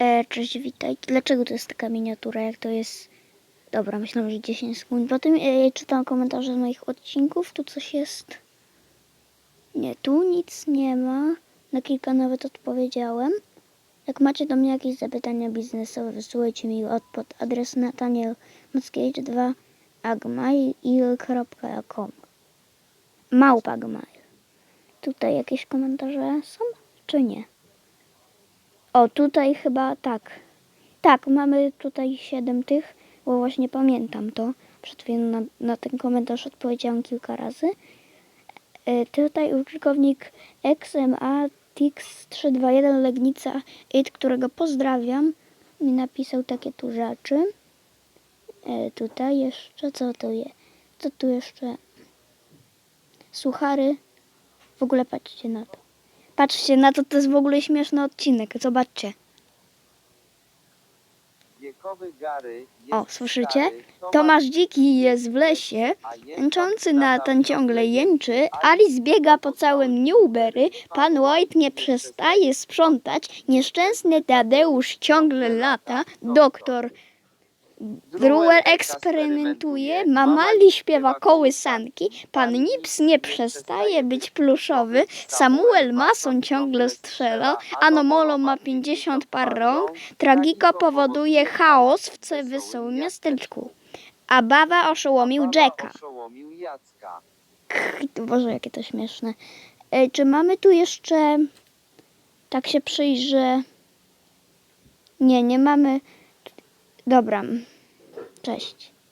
E, cześć, witaj. Dlaczego to jest taka miniatura, jak to jest... Dobra, myślałam, że 10 sekund. Potem e, czytam komentarze z moich odcinków. Tu coś jest... Nie, tu nic nie ma. Na kilka nawet odpowiedziałem. Jak macie do mnie jakieś zapytania biznesowe, wysyłajcie mi od pod adres natanielmackiewicz2 agmail.com Małpa gmail. Tutaj jakieś komentarze są, czy nie? O, tutaj chyba tak. Tak, mamy tutaj siedem tych, bo właśnie pamiętam to. Przed chwilą na, na ten komentarz odpowiedziałam kilka razy. E, tutaj użytkownik XMA Tix321 Legnica 8, którego pozdrawiam, mi napisał takie tu rzeczy. E, tutaj jeszcze, co to jest? Co tu jeszcze? Suchary. W ogóle patrzcie na to. Patrzcie na to, to jest w ogóle śmieszny odcinek. Zobaczcie. O, słyszycie? Tomasz Dziki jest w lesie, jęczący tam Nathan ciągle jęczy, Alice biega po całym Newberry, pan White nie przestaje sprzątać, nieszczęsny Tadeusz ciągle lata, doktor Brewer eksperymentuje, Mamali śpiewa kołysanki, pan Nips nie przestaje być pluszowy, Samuel Mason ciągle strzela, Anomolo ma 50 par rąk, Tragiko powoduje chaos w wesołym miasteczku, a Bawa oszołomił Jacka. Jacka. Boże, jakie to śmieszne. E, czy mamy tu jeszcze... Tak się przyjrzę... Nie, nie mamy... Dobra. Cześć.